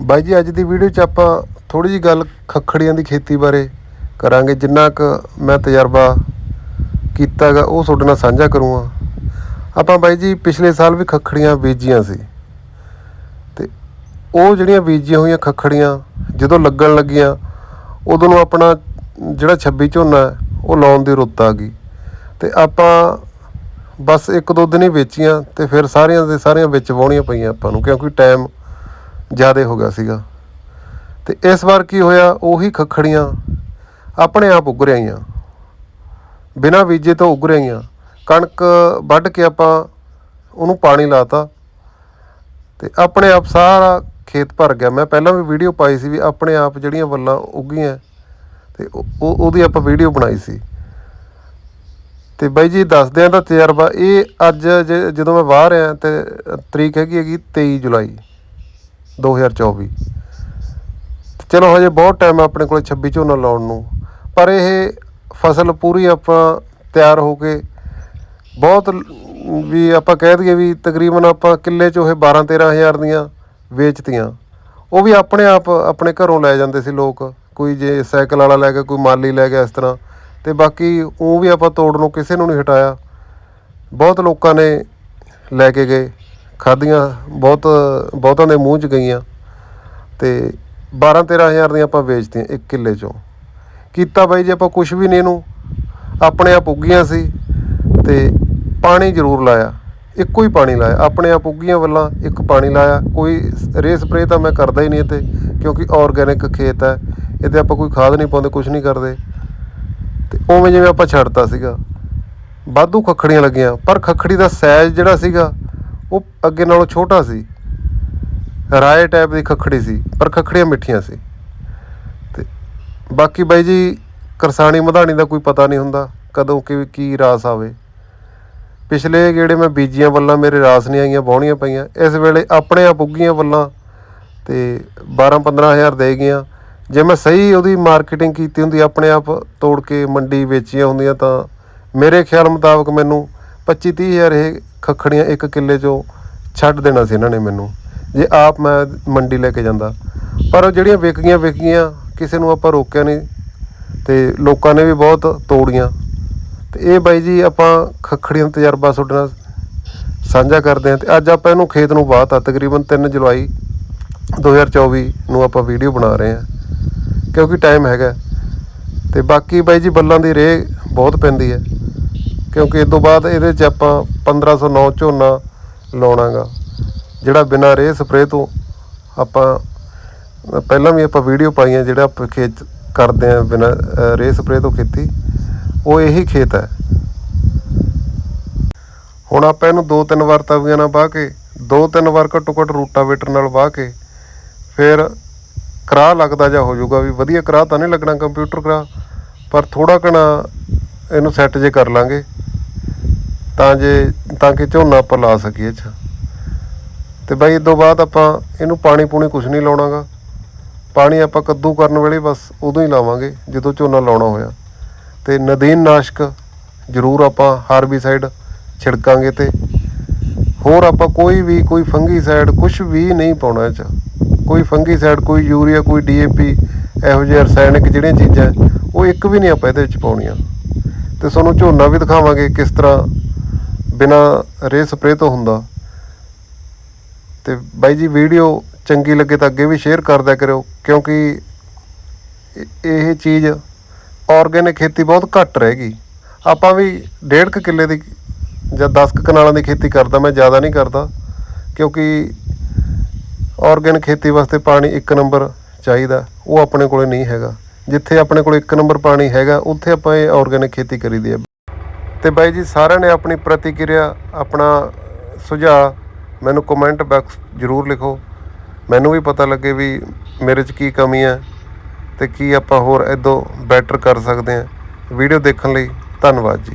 ਬਾਈ ਜੀ, ਅੱਜ ਦੀ ਵੀਡੀਓ 'ਚ ਆਪਾਂ ਥੋੜੀ ਜੀ ਗੱਲ ਖੱਖੜੀਆਂ ਦੀ ਖੇਤੀ ਬਾਰੇ ਕਰਾਂਗੇ। ਜਿੰਨਾ ਕੁ ਮੈਂ ਤਜਰਬਾ ਕੀਤਾਗਾ, ਉਹ ਤੁਹਾਡੇ ਨਾਲ ਸਾਂਝਾ ਕਰੂੰਗਾ। ਆਪਾਂ ਬਾਈ ਜੀ, ਪਿਛਲੇ ਸਾਲ ਵੀ ਖੱਖੜੀਆਂ ਬੀਜੀਆਂ ਸੀ। ਤੇ ਉਹ ਜਿਹੜੀਆਂ ਬੀਜੀਆਂ ਹੋਈਆਂ ਖੱਖੜੀਆਂ, ਜਦੋਂ ਲੱਗਣ ਲੱਗੀਆਂ, ਉਦੋਂ ਨੂੰ ਆਪਣਾ ਜਿਹੜਾ 26 ਝੋਨਾ ਉਹ ਲਾਉਣ ਦੀ ਰੁੱਤ ਆ ਗਈ। ਤੇ ਆਪਾਂ ਬਸ ਇੱਕ ਦੋ ਦਿਨ ਹੀ ਵੇਚੀਆਂ ਤੇ ਫਿਰ ਸਾਰੀਆਂ ਦੇ ਸਾਰੀਆਂ ਵਿੱਚ ਵਾਉਣੀਆਂ ਪਈਆਂ ਆਪਾਂ ਨੂੰ, ਕਿਉਂਕਿ ਟਾਈਮ ਜ਼ਿਆਦਾ ਹੋ ਗਿਆ ਸੀਗਾ। ਤੇ ਇਸ ਵਾਰ ਕੀ ਹੋਇਆ, ਉਹੀ ਖੱਖੜੀਆਂ ਆਪਣੇ ਆਪ ਉੱਗ ਰਹੀਆਂ ਬਿਨਾਂ ਬੀਜੇ ਤੋਂ ਉੱਗ ਰਹੀਆਂ ਕਣਕ ਵੱਢ ਕੇ ਆਪਾਂ ਉਹਨੂੰ ਪਾਣੀ ਲਾਤਾ ਤੇ ਆਪਣੇ ਆਪ ਸਾਰਾ ਖੇਤ ਭਰ ਗਿਆ। ਮੈਂ ਪਹਿਲਾਂ ਵੀ ਵੀਡੀਓ ਪਾਈ ਸੀ ਵੀ ਆਪਣੇ ਆਪ ਜਿਹੜੀਆਂ ਵੱਲਾਂ ਉੱਗੀਆਂ ਤੇ ਉਹ ਉਹਦੀ ਆਪਾਂ ਵੀਡੀਓ ਬਣਾਈ ਸੀ। ਤੇ ਬਾਈ ਜੀ ਦੱਸਦਿਆਂ ਦਾ ਤਜਰਬਾ ਇਹ ਅੱਜ ਜ- ਜਦੋਂ ਮੈਂ ਬਾਹਰ ਆ ਤੇ ਤਰੀਕ ਹੈਗੀ ਹੈਗੀ 23 ਜੁਲਾਈ। 2024 ਤੇ ਚਲੋ ਹਜੇ ਬਹੁਤ ਟਾਈਮ ਆ ਆਪਣੇ ਕੋਲ 26 ਝੋਨਾ ਲਾਉਣ ਨੂੰ। ਪਰ ਇਹ ਫਸਲ ਪੂਰੀ ਆਪਾਂ ਤਿਆਰ ਹੋ ਕੇ ਬਹੁਤ ਵੀ ਆਪਾਂ ਕਹਿ ਦਈਏ ਵੀ ਤਕਰੀਬਨ ਆਪਾਂ ਕਿੱਲੇ 'ਚ ਉਹ 12 13000 ਦੀਆਂ ਵੇਚਤੀਆਂ। ਉਹ ਵੀ ਆਪਣੇ ਆਪ, ਆਪਣੇ ਘਰੋਂ ਲੈ ਜਾਂਦੇ ਸੀ ਲੋਕ। ਕੋਈ ਜੇ ਸਾਈਕਲ ਵਾਲਾ ਲੈ ਗਿਆ, ਕੋਈ ਮਾਲੀ ਲੈ ਗਿਆ ਇਸ ਤਰ੍ਹਾਂ। ਤੇ ਬਾਕੀ ਉਹ ਵੀ ਆਪਾਂ ਤੋੜ ਨੂੰ ਕਿਸੇ ਨੂੰ ਨਹੀਂ ਹਟਾਇਆ। ਬਹੁਤ ਲੋਕਾਂ ਨੇ ਲੈ ਕੇ ਗਏ। ਖਾਧੀਆਂ ਬਹੁਤ, ਬਹੁਤਾਂ ਦੇ ਮੂੰਹ 'ਚ ਗਈਆਂ ਤੇ 12 13000 ਦੀਆਂ ਆਪਾਂ ਵੇਚਤੀਆਂ ਇੱਕ ਕਿੱਲੇ 'ਚੋਂ। ਕੀਤਾ ਬਾਈ ਜੇ ਆਪਾਂ ਕੁਝ ਵੀ ਨਹੀਂ ਇਹਨੂੰ, ਆਪਣੇ ਆਪ ਉੱਗੀਆਂ ਸੀ ਤੇ ਪਾਣੀ ਜ਼ਰੂਰ ਲਾਇਆ, ਇੱਕੋ ਹੀ ਪਾਣੀ ਲਾਇਆ, ਆਪਣੇ ਆਪ ਉੱਗੀਆਂ ਵੱਲਾਂ ਇੱਕ ਪਾਣੀ ਲਾਇਆ, ਕੋਈ ਰੇ ਸਪਰੇ ਤਾਂ ਮੈਂ ਕਰਦਾ ਹੀ ਨਹੀਂ ਇੱਥੇ, ਕਿਉਂਕਿ ਆਰਗੈਨਿਕ ਖੇਤ ਹੈ ਇਹਦੇ ਆਪਾਂ ਕੋਈ ਖਾਦ ਨਹੀਂ ਪਾਉਂਦੇ ਕੁਝ ਨਹੀਂ ਕਰਦੇ। ਤੇ ਉਵੇਂ ਜਿਵੇਂ ਆਪਾਂ ਛੱਡਤਾ ਸੀਗਾ, ਵਾਧੂ ਖੱਖੜੀਆਂ ਲੱਗੀਆਂ, ਪਰ ਖੱਖੜੀ ਦਾ ਸਾਈਜ਼ ਜਿਹੜਾ ਸੀਗਾ ਉਹ ਅੱਗੇ ਨਾਲੋਂ ਛੋਟਾ ਸੀ। ਰਾਏ ਟਾਈਪ ਦੀ ਖੱਖੜੀ ਸੀ, ਪਰ ਖੱਖੜੀਆਂ ਮਿੱਠੀਆਂ ਸੀ। ਤੇ ਬਾਕੀ ਬਾਈ ਜੀ, ਕਰਸਾਣੀ ਮਧਾਣੀ ਦਾ ਕੋਈ ਪਤਾ ਨਹੀਂ ਹੁੰਦਾ ਕਦੋਂ ਕਿ ਕੀ ਰਾਸ ਆਵੇ। ਪਿਛਲੇ ਗੇੜੇ ਮੈਂ ਬੀਜੀਆਂ ਵੱਲਾਂ ਮੇਰੇ ਰਾਸ ਨਹੀਂ ਆਈਆਂ ਬਹੁਣੀਆਂ ਪਈਆਂ। ਇਸ ਵੇਲੇ ਆਪਣੇ ਆਪ ਉੱਗੀਆਂ ਵੱਲਾਂ ਤੇ 12 15000 ਦੇ ਗਈਆਂ। ਜੇ ਮੈਂ ਸਹੀ ਉਹਦੀ ਮਾਰਕੀਟਿੰਗ ਕੀਤੀ ਹੁੰਦੀ, ਆਪਣੇ ਆਪ ਤੋੜ ਕੇ ਮੰਡੀ ਵੇਚੀਆਂ ਹੁੰਦੀਆਂ ਤਾਂ ਮੇਰੇ ਖਿਆਲ ਮੁਤਾਬਕ ਮੈਨੂੰ 25 30000 ਇਹ ਖੱਖੜੀਆਂ ਇੱਕ ਕਿੱਲੇ 'ਚੋਂ ਛੱਡ ਦੇਣਾ ਸੀ ਇਹਨਾਂ ਨੇ ਮੈਨੂੰ। ਜੇ ਆਪ ਮੈਂ ਮੰਡੀ ਲੈ ਕੇ ਜਾਂਦਾ। ਪਰ ਉਹ ਜਿਹੜੀਆਂ ਵਿਕ ਗਈਆਂ ਵਿਕ ਗਈਆਂ ਕਿਸੇ ਨੂੰ ਆਪਾਂ ਰੋਕਿਆ ਨਹੀਂ। ਤੇ ਲੋਕਾਂ ਨੇ ਵੀ ਬਹੁਤ ਤੋੜੀਆਂ। ਤੇ ਇਹ ਬਾਈ ਜੀ ਆਪਾਂ ਖੱਖੜੀਆਂ ਦਾ ਤਜਰਬਾ ਤੁਹਾਡੇ ਨਾਲ ਸਾਂਝਾ ਕਰਦੇ ਹਾਂ। ਤੇ ਅੱਜ ਆਪਾਂ ਇਹਨੂੰ ਖੇਤ ਨੂੰ ਬਾਤ ਆ ਤਕਰੀਬਨ 3 ਜੁਲਾਈ 2024 ਨੂੰ ਆਪਾਂ ਵੀਡੀਓ ਬਣਾ ਰਹੇ ਹਾਂ। ਕਿਉਂਕਿ ਟਾਈਮ ਹੈਗਾ। ਤੇ ਬਾਕੀ ਬਾਈ ਜੀ ਬੱਲਾਂ ਦੀ ਰੇਹ ਬਹੁਤ ਪੈਂਦੀ ਹੈ। ਕਿਉਂਕਿ ਇਸ ਤੋਂ ਬਾਅਦ ਇਹਦੇ 'ਚ ਆਪਾਂ 1509 ਝੋਨਾ ਲਾਉਣਾਗਾ ਜਿਹੜਾ ਬਿਨਾਂ ਰੇਹ ਸਪਰੇਅ ਤੋਂ ਆਪਾਂ ਪਹਿਲਾਂ ਵੀ ਆਪਾਂ ਵੀਡੀਓ ਪਾਈਆਂ ਜਿਹੜਾ ਆਪਾਂ ਖੇਤ ਕਰਦੇ ਆ ਬਿਨਾਂ ਅ, ਰੇਹ ਸਪਰੇਅ ਤੋਂ ਖੇਤੀ ਉਹ ਇਹੀ ਖੇਤ ਹੈ। ਹੁਣ ਆਪਾਂ ਇਹਨੂੰ ਦੋ ਤਿੰਨ ਵਾਰ ਤਵੀਆਂ ਨਾਲ ਵਾਹ ਕੇ ਦੋ ਤਿੰਨ ਵਾਰ ਘੱਟੋ ਘੱਟ ਰੂਟਾਵੇਟਰ ਨਾਲ ਵਾਹ ਕੇ ਫਿਰ ਕਰਾਹ ਲੱਗਦਾ ਜਾਂ ਹੋ ਜਾਊਗਾ ਵੀ ਵਧੀਆ ਕਰਾਹ ਤਾਂ ਨਹੀਂ ਲੱਗਣਾ ਕੰਪਿਊਟਰ ਕਰਾਹ ਪਰ ਥੋੜਾ ਘਣਾ ਇਹਨੂੰ ਸੈੱਟ ਜੇ ਕਰ ਲਾਂਗੇ। ਤਾਂ ਜੇ, ਤਾਂ ਕਿ ਝੋਨਾ ਆਪਾਂ ਲਾ ਸਕੀਏ ਇਹ 'ਚ ਤੇ ਬਾਈ ਇਹ ਤੋਂ ਬਾਅਦ ਆਪਾਂ ਇਹਨੂੰ ਪਾਣੀ ਪੂਣੀ ਕੁਝ ਨਹੀਂ ਲਾਉਣਾਗਾ। ਪਾਣੀ ਆਪਾਂ ਕੱਦੂ ਕਰਨ ਵੇਲੇ ਬਸ ਉਦੋਂ ਹੀ ਲਾਵਾਂਗੇ, ਜਦੋਂ ਝੋਨਾ ਲਾਉਣਾ ਹੋਇਆ। ਤੇ ਨਦੀਨ ਨਾਸ਼ਕ ਜ਼ਰੂਰ ਆਪਾਂ ਹਾਰਬੀਸਾਈਡ ਛਿੜਕਾਂਗੇ ਤੇ ਹੋਰ ਆਪਾਂ ਕੋਈ ਵੀ, ਕੋਈ ਫੰਗੀਸਾਈਡ ਕੁਝ ਵੀ ਨਹੀਂ ਪਾਉਣਾ ਇਹ 'ਚ ਕੋਈ ਫੰਗੀਸਾਈਡ, ਕੋਈ ਯੂਰੀਆ, ਕੋਈ ਡੀਏਪੀ ਇਹੋ ਜਿਹੇ ਰਸਾਇਣਿਕ ਜਿਹੜੀਆਂ ਚੀਜ਼ਾਂ, ਉਹ ਇੱਕ ਵੀ ਨਹੀਂ ਆਪਾਂ ਇਹਦੇ ਵਿੱਚ ਪਾਉਣੀਆਂ। ਤੇ ਤੁਹਾਨੂੰ ਝੋਨਾ ਵੀ ਦਿਖਾਵਾਂਗੇ ਕਿਸ ਤਰ੍ਹਾਂ ਬਿਨਾਂ ਰੇ ਸਪਰੇਅ ਤੋਂ ਹੁੰਦਾ। ਤੇ ਬਾਈ ਜੀ, ਵੀਡੀਓ ਚੰਗੀ ਲੱਗੇ ਤਾਂ ਅੱਗੇ ਵੀ ਸ਼ੇਅਰ ਕਰਦਿਆ ਕਰਿਓ, ਕਿਉਂਕਿ ਇਹ- ਚੀਜ਼ ਆਰਗੈਨਿਕ ਖੇਤੀ ਬਹੁਤ ਘੱਟ ਰਹਿ ਗਈ। ਆਪਾਂ ਵੀ ਡੇਢ ਕੁ ਕਿੱਲੇ ਦੀ ਜਾਂ 10 ਕੁ ਕਨਾਲਾਂ ਦੀ ਖੇਤੀ ਕਰਦਾ, ਮੈਂ ਜ਼ਿਆਦਾ ਨਹੀਂ ਕਰਦਾ, ਕਿਉਂਕਿ ਆਰਗੈਨਿਕ ਖੇਤੀ ਵਾਸਤੇ ਪਾਣੀ ਇੱਕ ਨੰਬਰ ਚਾਹੀਦਾ, ਉਹ ਆਪਣੇ ਕੋਲੇ ਨਹੀਂ ਹੈਗਾ। ਜਿੱਥੇ ਆਪਣੇ ਕੋਲ ਇੱਕ ਨੰਬਰ ਪਾਣੀ ਹੈਗਾ, ਉੱਥੇ ਆਪਾਂ ਇਹ ਆਰਗੈਨਿਕ ਖੇਤੀ ਕਰੀਦੀ ਹੈ। ਤੇ ਬਾਈ ਜੀ, ਸਾਰਿਆਂ ਨੇ ਆਪਣੀ ਪ੍ਰਤੀਕਿਰਿਆ, ਆਪਣਾ ਸੁਝਾਅ ਮੈਨੂੰ ਕਮੈਂਟ ਬਾਕਸ ਜ਼ਰੂਰ ਲਿਖੋ। ਮੈਨੂੰ ਵੀ ਪਤਾ ਲੱਗੇ ਵੀ ਮੇਰੇ 'ਚ ਕੀ ਕਮੀ ਹੈ ਤੇ ਕੀ ਆਪਾਂ ਹੋਰ ਇਦੋਂ ਬੈਟਰ ਕਰ ਸਕਦੇ ਹਾਂ। ਵੀਡੀਓ ਦੇਖਣ ਲਈ ਧੰਨਵਾਦ ਜੀ।